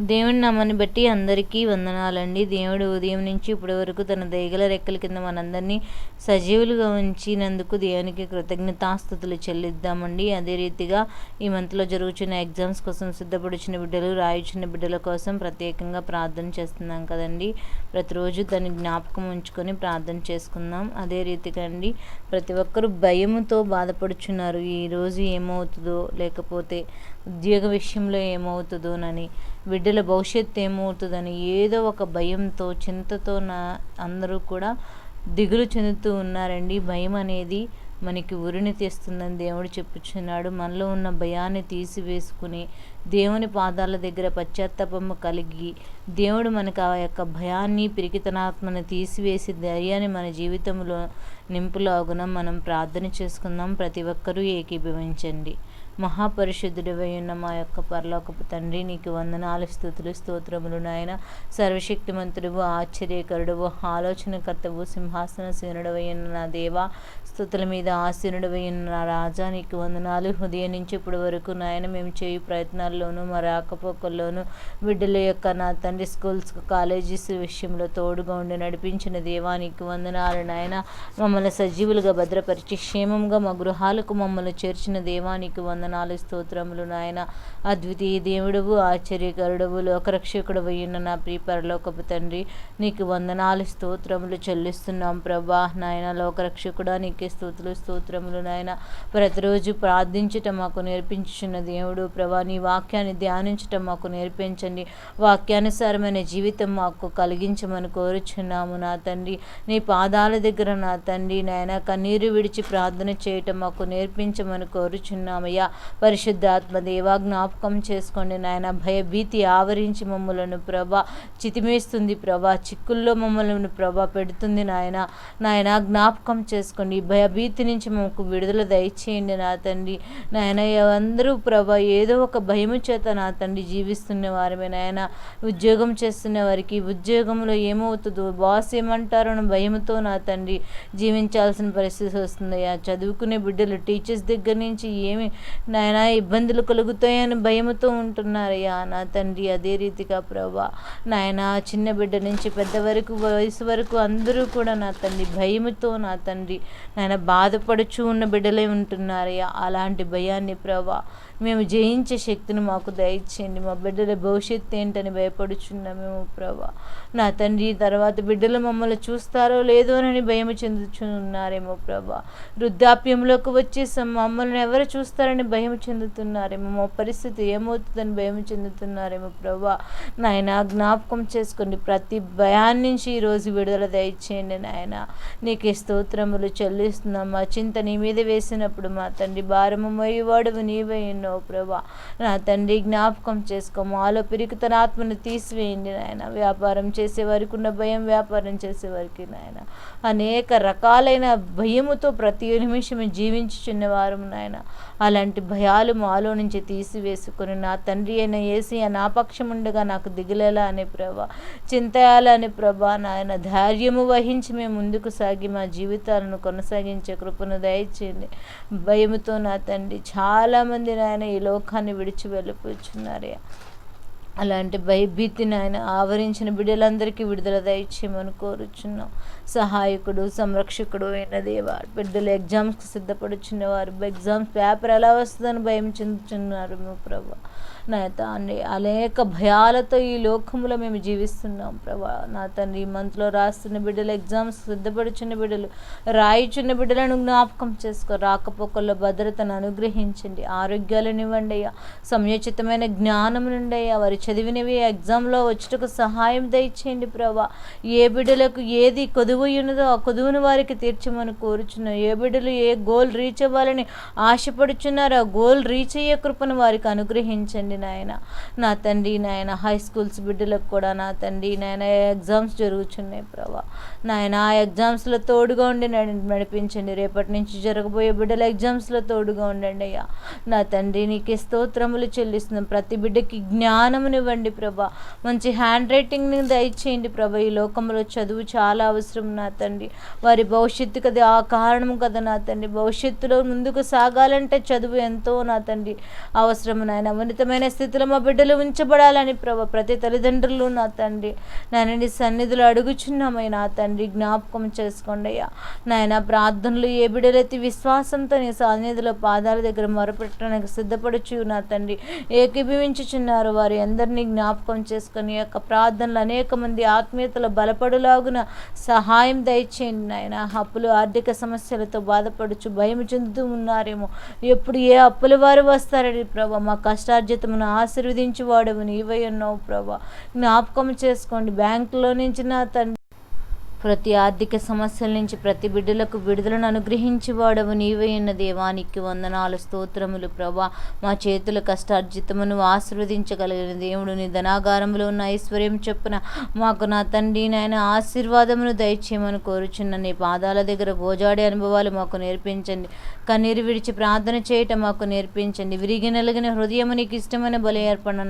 దేవుని నామాన్ని బట్టి అందరికీ వందనాలండి. దేవుడు ఉదయం నుంచి ఇప్పటి వరకు తన దయగల రెక్కల కింద మనందరినీ సజీవులుగా ఉంచినందుకు దేవునికి కృతజ్ఞతాస్థుతులు చెల్లిద్దామండి. అదే రీతిగా ఈ మంత్లో జరుగుతున్న ఎగ్జామ్స్ కోసం సిద్ధపడుచున్న బిడ్డలు రాయుచున్న బిడ్డల కోసం ప్రత్యేకంగా ప్రార్థన చేస్తున్నాం కదండి. ప్రతిరోజు దాన్ని జ్ఞాపకం ఉంచుకొని ప్రార్థన చేసుకుందాం. అదే రీతిగా అండి ప్రతి ఒక్కరూ భయముతో బాధపడుచున్నారు. ఈరోజు ఏమవుతుందో లేకపోతే ఉద్యోగ విషయంలో ఏమవుతుందోనని బిడ్డల భవిష్యత్తు ఏమవుతుందని ఏదో ఒక భయంతో చింతతో నా అందరూ కూడా దిగులు చెందుతూ ఉన్నారండి. భయం అనేది మనకి ఉరిని తెస్తుందని దేవుడు చెప్పుచున్నాడు. మనలో ఉన్న భయాన్ని తీసివేసుకుని దేవుని పాదాల దగ్గర పశ్చాత్తాపము కలిగి దేవుడు మనకు ఆ యొక్క భయాన్ని పిరికితనాత్మను తీసివేసి ధైర్యాన్ని మన జీవితంలో నింపులాగున మనం ప్రార్థన చేసుకుందాం. ప్రతి ఒక్కరూ ఏకీభవించండి. మహాపరిశుద్ధుడివై ఉన్న మా యొక్క పరలోకపు తండ్రి నీకు వందనాలు స్థుతులు స్తోత్రములు నాయన. సర్వశక్తిమంతుడువు ఆశ్చర్యకరుడువు ఆలోచనకర్తవు సింహాసన సీనుడవై ఉన్న నా దేవా. స్థుతుల మీద ఆసీనుడవై ఉన్న నా రాజా నీకు వందనాలు. ఉదయం నుంచి ఇప్పటి వరకు నాయన మేము చేయు ప్రయత్నాల్లోనూ మా రాకపోకల్లోనూ బిడ్డల యొక్క నా తండ్రి స్కూల్స్ కాలేజెస్ విషయంలో తోడుగా ఉండి నడిపించిన దేవా నీకు వందనాలు నాయన. మమ్మల్ని సజీవులుగా భద్రపరిచి క్షేమంగా మా గృహాలకు మమ్మల్ని చేర్చిన దేవా నీకు వందనాలు స్తోత్రములు నాయన. అద్వితీయ దేవుడవు ఆశ్చర్యకరుడవు లోకరక్షకుడు అయిన నా ప్రియ పరలోకపు తండ్రి నీకు వందనాలు స్తోత్రములు చెల్లిస్తున్నాం ప్రభా. నాయన లోకరక్షకుడా నీకే స్తోతులు స్తోత్రములు నాయన. ప్రతిరోజు ప్రార్థించటం మాకు నేర్పించున్న దేవుడు ప్రభా. నీ వాక్యాన్ని ధ్యానించటం మాకు నేర్పించండి. వాక్యానుసారమైన జీవితం మాకు కలిగించమని కోరుచున్నాము నా తండ్రి. నీ పాదాల దగ్గర నా తండ్రి నాయన. కన్నీరు విడిచి ప్రార్థన చేయటం మాకు నేర్పించమని కోరుచున్నామయ్యా. పరిశుద్ధాత్మ దేవా జ్ఞాపకం చేసుకోండి నాయన. భయభీతి ఆవరించి మమ్మలను ప్రభా చితిమేస్తుంది ప్రభా చిక్కుల్లో మమ్మల్ని ప్రభా పెడుతుంది నాయన. నాయన జ్ఞాపకం చేసుకోండి. భయభీతి నుంచి మాకు విడుదల దయచేయండి నా తండ్రి. నాయన అందరూ ప్రభా ఏదో ఒక భయము చేత నా తండ్రి జీవిస్తున్న వారమే నాయన. ఉద్యోగం చేస్తున్న వారికి ఉద్యోగంలో ఏమవుతుందో బాస్ ఏమంటారో అన్న భయముతో నా తండ్రి జీవించాల్సిన పరిస్థితి వస్తుంది చదువుకునే బిడ్డలు టీచర్స్ దగ్గర నుంచి ఏమి నాయన ఇబ్బందులు కలుగుతాయని భయముతో ఉంటున్నారయ్యా నా తండ్రి. అదే రీతిగా ప్రభా నాయన చిన్న బిడ్డ నుంచి పెద్ద వరకు వయసు వరకు అందరూ కూడా నా తండ్రి. భయముతో నా తండ్రి నాయన బాధపడుచు ఉన్న బిడ్డలే ఉంటున్నారయ్యా. అలాంటి భయాన్ని ప్రభా మేము జయించే శక్తిని మాకు దయచేయండి. మా బిడ్డల భవిష్యత్తు ఏంటని భయపడుచున్నాం మేము ప్రభా. నా తండ్రి తర్వాత బిడ్డలు మమ్మల్ని చూస్తారో లేదో అని భయం చెందుతున్నారేమో ప్రభా. వృద్ధాప్యంలోకి వచ్చేసాం. మమ్మల్ని ఎవరు చూస్తారని భయం చెందుతున్నారేమో. మా పరిస్థితి ఏమవుతుందని భయం చెందుతున్నారేమో ప్రభా. నాయన జ్ఞాపకం చేసుకోండి. ప్రతి భయాన్ని నుంచి ఈరోజు విడుదల దయచేయండి నాయన. నీకే స్తోత్రములు చెల్లిస్తున్నాం. మా చింత నీ మీద వేసినప్పుడు మా తండ్రి భారము మొయ్యవాడువు నీవే ఎన్నో ప్రభా. నా తండ్రి జ్ఞాపకం చేసుకో మాలో పిరికితన ఆత్మను తీసివేయండి నాయన. వ్యాపారం చేసే వారికి ఉన్న భయం వ్యాపారం చేసే వారికి నాయన. అనేక రకాలైన భయముతో ప్రతి నిమిషం జీవించుచున్న వారు నాయన. అలాంటి భయాలు మాలో నుంచి తీసివేసుకొని నా తండ్రి అయిన ఏసి నా పక్షం ఉండగా నాకు దిగులేలా అనే ప్రభా. చింతయాలని ప్రభా నాయన. ధైర్యము వహించి మేము ముందుకు సాగి మా జీవితాలను కొనసాగించే కృపను దయచేయండి. భయముతో నా తండ్రి చాలామంది నాయన ఈ లోకాన్ని విడిచి వెళ్ళిపోతున్నారే అలాంటి భయభీతిని ఆయన ఆవరించిన బిడ్డలందరికీ విడుదల దయచేయమని కోరుచున్నాం. సహాయకుడు సంరక్షకుడు అయిన దేవా బిడ్డలు ఎగ్జామ్స్కి సిద్ధపడుచున్న వారు ఎగ్జామ్స్ పేపర్ ఎలా వస్తుందని భయం చెందుతున్నారు మేము నా తండ్రి అనేక భయాలతో ఈ లోకంలో మేము జీవిస్తున్నాం ప్రభా. నా తండ్రి ఈ మంత్లో రాస్తున్న బిడ్డలు ఎగ్జామ్స్ సిద్ధపడుచున్న బిడ్డలు రాయిచున్న బిడ్డలను జ్ఞాపకం చేసుకో. రాకపోకల్లో భద్రతను అనుగ్రహించండి. ఆరోగ్యాలనివ్వండి అయ్యా. సమయోచితమైన జ్ఞానం నుండి అయ్యా. వారి చదివినవి ఎగ్జామ్లో వచ్చుటకు సహాయం దయచేయండి ప్రభా. ఏ బిడ్డలకు ఏది కొదువు ఉన్నదో ఆ కొదువును వారికి తీర్చమని కోరుచున్నాం. ఏ బిడ్డలు ఏ గోల్ రీచ్ అవ్వాలని ఆశపడుచున్నారో ఆ గోల్ రీచ్ అయ్యే కృపను వారికి అనుగ్రహించి అనుగ్రహించండి నాయన. నా తండ్రి నాయన హై స్కూల్స్ బిడ్డలకు కూడా నా తండ్రి నాయన ఎగ్జామ్స్ జరుగుతున్నాయి ప్రభా. నాయన ఆ ఎగ్జామ్స్లో తోడుగా ఉండి నడిపించండి. రేపటి నుంచి జరగబోయే బిడ్డల ఎగ్జామ్స్లో తోడుగా ఉండండి అయ్యా. నా తండ్రి నీకే స్తోత్రములు చెల్లిస్తున్నాం. ప్రతి బిడ్డకి జ్ఞానమునివ్వండి ప్రభా. మంచి హ్యాండ్ రైటింగ్ని దయచేయండి ప్రభా. ఈ లోకంలో చదువు చాలా అవసరం నా తండ్రి. వారి భవిష్యత్తు కదా ఆ కారణం కదా నా తండ్రి. భవిష్యత్తులో ముందుకు సాగాలంటే చదువు ఎంతో నా తండ్రి. అవసరం నాయన. ఉన్నత ఉన్నతమైన స్థితిలో మా బిడ్డలు ఉంచబడాలని ప్రభా ప్రతి తల్లిదండ్రులు నా తండ్రి. నాయన నీ సన్నిధిలో అడుగుచున్నామయ్య నా తండ్రి జ్ఞాపకం చేసుకోండి అయ్యా. నాయన ప్రార్థనలు ఏ బిడ్డలైతే విశ్వాసంతో నీ సన్నిధిలో పాదాల దగ్గర మొరపెట్టడానికి సిద్ధపడుచు నా తండ్రి ఏకీభవించుచున్నారు వారి అందరినీ జ్ఞాపకం చేసుకుని యొక్క ప్రార్థనలు అనేక మంది ఆత్మీయతలు బలపడులాగున సహాయం దయచేయండి నాయన. అప్పులు ఆర్థిక సమస్యలతో బాధపడుచు భయం చెందుతూ ఉన్నారేమో. ఎప్పుడు ఏ అప్పుల వారు వస్తారని ప్రభా మా కష్టార్జితమును ఆశీర్వదించి వాడవు నీవై ఉన్నావు ప్రభా. జ్ఞాపకం చేసుకోండి. బ్యాంకులో నుంచి నా తండ్రి ప్రతి ఆర్థిక సమస్యల నుంచి ప్రతి బిడ్డలకు విడుదలను అనుగ్రహించి నీవైన ఉన్న దేవానికి వందనాలు స్తోత్రములు ప్రభా. మా చేతుల కష్టార్జితమును ఆశీర్వదించగలిగిన దేవుడు నీ ధనాగారంలో ఉన్న ఐశ్వర్యం చెప్పున మాకు నా తండ్రి నాయన ఆశీర్వాదమును దయచేయమని కోరుచున్న నీ పాదాల దగ్గర గోజాడే అనుభవాలు మాకు నేర్పించండి. కన్నీరు విడిచి ప్రార్థన చేయటం మాకు నేర్పించండి. విరిగి నలిగిన హృదయము నీకు ఇష్టమైన బలి అర్పణ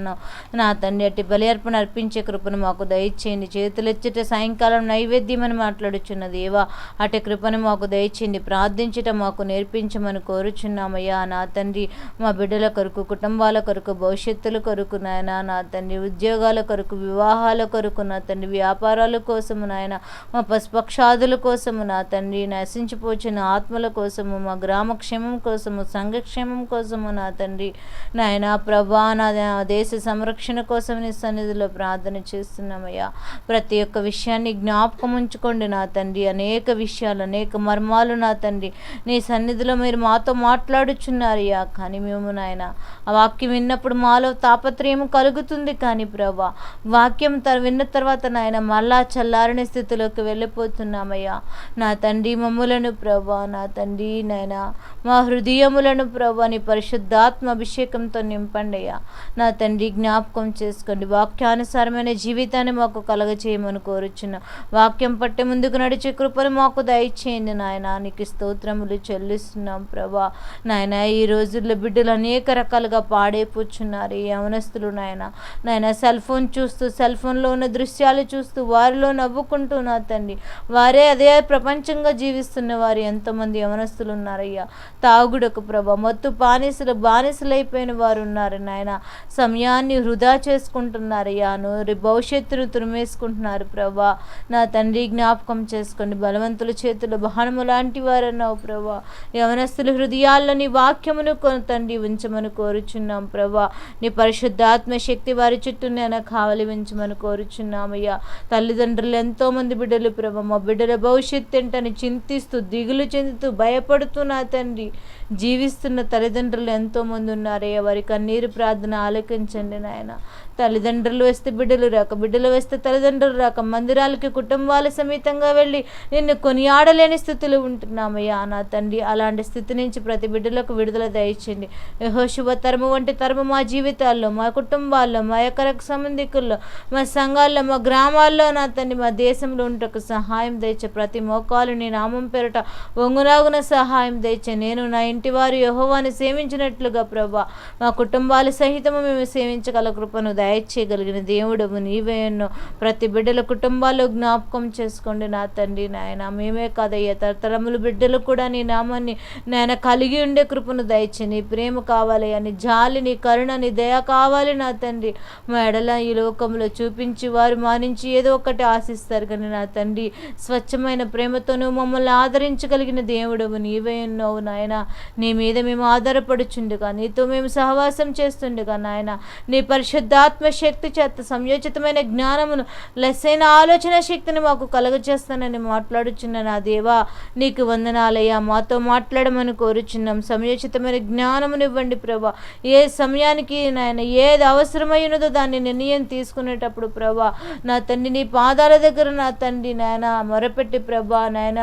నా తండ్రి అట్టి బలి అర్పణ అర్పించే కృపను మాకు దయచేయండి. చేతులెచ్చట సాయంకాలం నైవేద్యమని మాట్లాడుచున్నది ఏవా అటు కృపను మాకు దయచేయండి. ప్రార్థించటం మాకు నేర్పించమని కోరుచున్నామయ్యా. నా తండ్రి మా బిడ్డల కొరకు కుటుంబాల కొరకు భవిష్యత్తుల కొరకు నాయన నా తండ్రి ఉద్యోగాల కొరకు వివాహాల కొరకు నా తండ్రి వ్యాపారాల కోసము నాయన మా పశుపక్షాదుల కోసము నా తండ్రి నశించిపోచిన ఆత్మల కోసము మా గ్రామక్షేమం కోసము సంఘక్షేమం కోసము నా తండ్రి. నాయన ప్రభా నా దేశ సంరక్షణ కోసం నీ సన్నిధిలో ప్రార్థన చేస్తున్నామయ్యా. ప్రతి ఒక్క విషయాన్ని జ్ఞాపకం ఉంచుకోండి నా తండ్రి. అనేక విషయాలు అనేక మర్మాలు నా తండ్రి. నీ సన్నిధిలో మీరు మాతో మాట్లాడుచున్నారయ్యా. కానీ మేము నాయన ఆ వాక్యం విన్నప్పుడు మాలో తాపత్రయం కలుగుతుంది కానీ ప్రభా. వాక్యం త విన్న తర్వాత నాయన మళ్ళా చల్లారని స్థితిలోకి వెళ్ళిపోతున్నామయ్యా. నా తండ్రి మమ్ములను ప్రభా నా తండ్రి నాయన మా హృదయములను ప్రభా నీ పరిశుద్ధాత్మ అభిషేకంతో నింపండి అయ్యా. నా తండ్రి జ్ఞాపకం చేసుకోండి. వాక్యానుసారమైన జీవితాన్ని మాకు కలగచేయమని కోరుచున్న వాక్యం పట్టే ముందుకు నడిచే కృపను మాకు దయచేయండి నాయన. నీకు స్తోత్రములు చెల్లిస్తున్నాం ప్రభా. నాయన ఈ రోజుల్లో బిడ్డలు అనేక రకాలుగా పాడైపోతున్నారు ఈ యవనస్తులు నాయన. నాయన సెల్ ఫోన్ చూస్తూ సెల్ ఫోన్లో ఉన్న దృశ్యాలు చూస్తూ వారిలో నవ్వుకుంటూ నా తండ్రి వారే అదే ప్రపంచంగా జీవిస్తున్న వారు ఎంతోమంది యవనస్తులు ఉన్నారయ్యా. తాగుడకు ప్రభ. మత్తు బానిసలు బానిసలైపోయిన వారు ఉన్నారు నాయన. సమయాన్ని వృధా చేసుకుంటున్నారయ్యా. నోరి భవిష్యత్తును తురిమేసుకుంటున్నారు ప్రభా. నా తండ్రి జ్ఞాపకం చేసుకోండి. బలవంతుల చేతుల బాణము లాంటి వారన్నావు ప్రభా. యవనస్తుల హృదయాల్లో నీ వాక్యమును కొ- తండ్రి. ఉంచమని కోరుచున్నాం ప్రభా. నీ పరిశుద్ధాత్మ శక్తి వారి చుట్టూ నేను కావలి ఉంచమని కోరుచున్నామయ్యా. తల్లిదండ్రులు ఎంతోమంది బిడ్డలు ప్రభా. మా బిడ్డల భవిష్యత్తు ఏంటని చింతిస్తూ దిగులు చెందుతూ భయపడుతూ నా తండ్రి జీవిస్తున్న తల్లిదండ్రులు ఎంతో మంది ఉన్నారయ్యా. వారి కన్నీరు ప్రార్థన ఆలకించండి నాయన. తల్లిదండ్రులు వేస్తే బిడ్డలు రాక బిడ్డలు వేస్తే తల్లిదండ్రులు రాక మందిరాలకి కుటుంబాల సమేతంగా వెళ్ళి నిన్ను కొనియాడలేని స్థితిలో ఉంటున్నామయ్యా నా తండ్రి. అలాంటి స్థితి నుంచి ప్రతి బిడ్డలకు విడుదల దయచండి యెహోషువ తరము వంటి తరము మా జీవితాల్లో మా కుటుంబాల్లో మా యొక్క రక్త సంబంధికుల్లో మా సంఘాల్లో మా గ్రామాల్లో నా తండ్రి మా దేశంలో ఉంటకు సహాయం దయచే ప్రతి మోకాలు నీ నామం పేరట ఒంగునాగున సహాయం దయచే. నేను నా ఇంటి వారు యహోవాని సేవించినట్లుగా ప్రభా మా కుటుంబాలు సహితము మేము సేవించగల కృపను దయచేయగలిగిన దేవుడవు. నీవే ఎన్నో ప్రతి బిడ్డల కుటుంబాల్లో జ్ఞాపకం చేసుకోండి నా తండ్రి నాయన. మేమే కాదయ్యా తరతరములు బిడ్డలు కూడా నీ నామాన్ని నాయన కలిగి ఉండే కృపను దయచే. నీ ప్రేమ కావాలి అని జాలి నీ కరుణ నీ దయ కావాలి నా తండ్రి. మా ఎడల ఈ లోకంలో చూపించి వారు మానించి ఏదో ఒకటి ఆశిస్తారు కానీ నా తండ్రి స్వచ్ఛమైన ప్రేమతోనూ మమ్మల్ని ఆదరించగలిగిన దేవుడవు. నీవే ఉన్నావు నాయన. నీ మీద మేము ఆధారపడుచుండగా నీతో మేము సహవాసం చేస్తుండగా నాయన. నీ పరిశుద్ధాత్మ ఆత్మశక్తి చేత సంయోచితమైన జ్ఞానమును లెస్సైన ఆలోచన శక్తిని మాకు కలగచేస్తానని మాట్లాడుచున్న నా దేవా నీకు వందనాలయ్యా. మాతో మాట్లాడమని కోరుచున్నాం. సంయోచితమైన జ్ఞానమును ఇవ్వండి ప్రభా. ఏ సమయానికి నాయన ఏది అవసరమైనదో దాన్ని నిర్ణయం తీసుకునేటప్పుడు ప్రభా నా తండ్రి నీ పాదాల దగ్గర నా తండ్రి నాయన మొరపెట్టి ప్రభా నాయన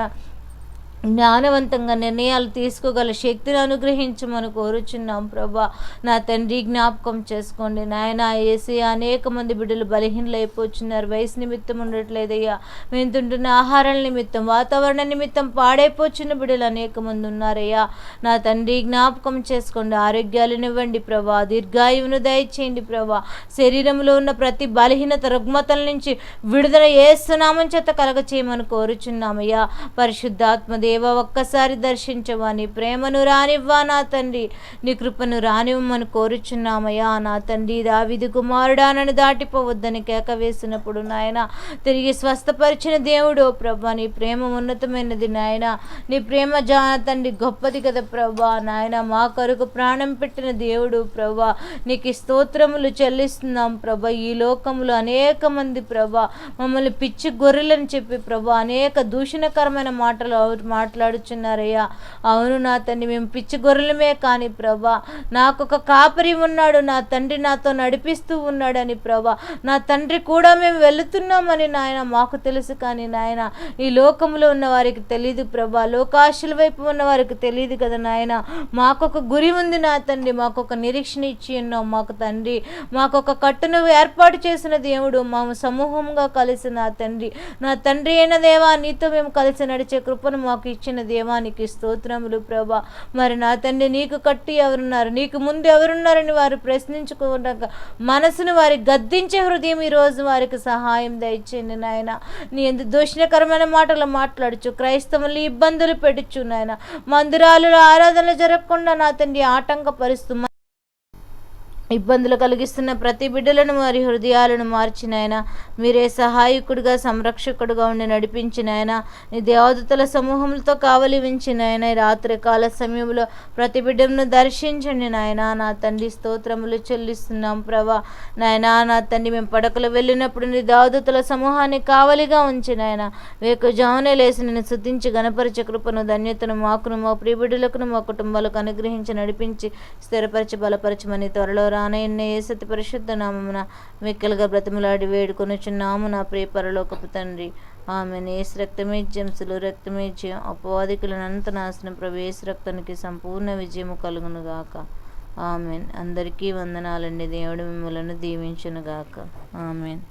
జ్ఞానవంతంగా నిర్ణయాలు తీసుకోగల శక్తిని అనుగ్రహించమని కోరుచున్నాం ప్రభా. నా తండ్రి జ్ఞాపకం చేసుకోండి. నాయన ఏసీ అనేక మంది బిడ్డలు బలహీనలైపోతున్నారు. వయసు నిమిత్తం ఉండట్లేదయ్యా. మేము తింటున్న ఆహారాల నిమిత్తం వాతావరణ నిమిత్తం పాడైపోతున్న బిడ్డలు అనేక మంది ఉన్నారయ్యా. నా తండ్రి జ్ఞాపకం చేసుకోండి. ఆరోగ్యాలనివ్వండి ప్రభా. దీర్ఘాయువును దయచేయండి ప్రభా. శరీరంలో ఉన్న ప్రతి బలహీనత రుగ్మతల నుంచి విడుదల ఏసునామం చేత కలగ చేయమని కోరుచున్నామయ్యా. పరిశుద్ధాత్మ దేవ ఒక్కసారి దర్శించవా నీ ప్రేమను రానివ్వా నా తండ్రి. నీ కృపను రానివ్వమని కోరుచున్నామయ్యా నా తండ్రి. దావిది కుమారుడానని దాటిపోవద్దని కేక వేసినప్పుడు నాయన తిరిగి స్వస్థపరిచిన దేవుడు ప్రభా నీ ప్రేమ ఉన్నతమైనది నాయన. నీ ప్రేమ జా తండ్రి గొప్పది కదా ప్రభా నాయన. మా కొరకు ప్రాణం పెట్టిన దేవుడు ప్రభా నీకు స్తోత్రములు చెల్లిస్తున్నాం ప్రభా. ఈ లోకములో అనేక మంది ప్రభా మమ్మల్ని పిచ్చి గొర్రెలని చెప్పి ప్రభా అనేక దూషణకరమైన మాటలు అవురు- మాట్లాడుచున్నారయ్యా. అవును నా తండ్రి మేము పిచ్చి గొర్రెలమే కానీ ప్రభా. నాకు ఒక కాపరి ఉన్నాడు నా తండ్రి నాతో నడిపిస్తూ ఉన్నాడని ప్రభా. నా తండ్రి కూడా మేము వెళుతున్నామని నాయన మాకు తెలుసు కానీ నాయన ఈ లోకంలో ఉన్న వారికి తెలియదు ప్రభా. లోకాశుల వైపు ఉన్న వారికి తెలియదు కదా నాయన. మాకొక గురి ఉంది నా తండ్రి మాకొక నిరీక్షణ ఇచ్చి ఉన్నాం మాకు తండ్రి. మాకొక కట్టును ఏర్పాటు చేసిన దేవుడు మా సమూహంగా కలిసి నా తండ్రి. నా తండ్రి అయిన దేవా నీతో మేము కలిసి నడిచే కృపను మాకు ఇచ్చిన దేవానికి స్తోత్రములు ప్రభా. మరి నా తండ్రి నీకు కట్టి ఎవరున్నారు? నీకు ముందు ఎవరున్నారని వారు ప్రశ్నించుకోవడం మనసును వారి గద్దించే హృదయం ఈరోజు వారికి సహాయం దయచేయండి నాయన. నీ ఎందు దూషణకరమైన మాటలు మాట్లాడుచు క్రైస్తవులు ఇబ్బందులు పెడుచు నాయన. మందిరాలలో ఆరాధనలు జరగకుండా నా తండ్రి ఆటంకపరుస్తూ ఇబ్బందులు కలిగిస్తున్న ప్రతి బిడ్డలను వారి హృదయాలను మార్చినాయన మీరే సహాయకుడిగా సంరక్షకుడిగా ఉండి నడిపించినాయన నీ సమూహములతో కావలి ఉంచిన రాత్రి కాల సమయంలో ప్రతి బిడ్డను దర్శించండి నాయన. నా తండ్రి స్తోత్రములు చెల్లిస్తున్నాం ప్రభా. నాయన నా తండ్రి మేము పడకలు వెళ్ళినప్పుడు నీ దేవదతల సమూహాన్ని కావలిగా ఉంచినాయన వేకు జామునే లేసి నేను శుద్ధించి గణపరిచే కృపను ధన్యతను మాకును మా ప్రియబిడ్డలకును మా కుటుంబాలకు అనుగ్రహించి నడిపించి స్థిరపరిచి బలపరచమని త్వరలో రానయ్య సతి పరిశుద్ధ నామమున మిక్కలుగా బ్రతిమలాడి వేడుకొనుచున్నాము నా ప్రియ పరలోకపు తండ్రి. ఆమె నేస్ రక్తమే జంసులు రక్తమే అపవాదికులను అనంత నాశనం ప్రవేశ రక్తానికి సంపూర్ణ విజయము కలుగునుగాక ఆమెన్. అందరికీ వందనాలండి. దేవుడు మిమ్మలను దీవించునుగాక ఆమెన్.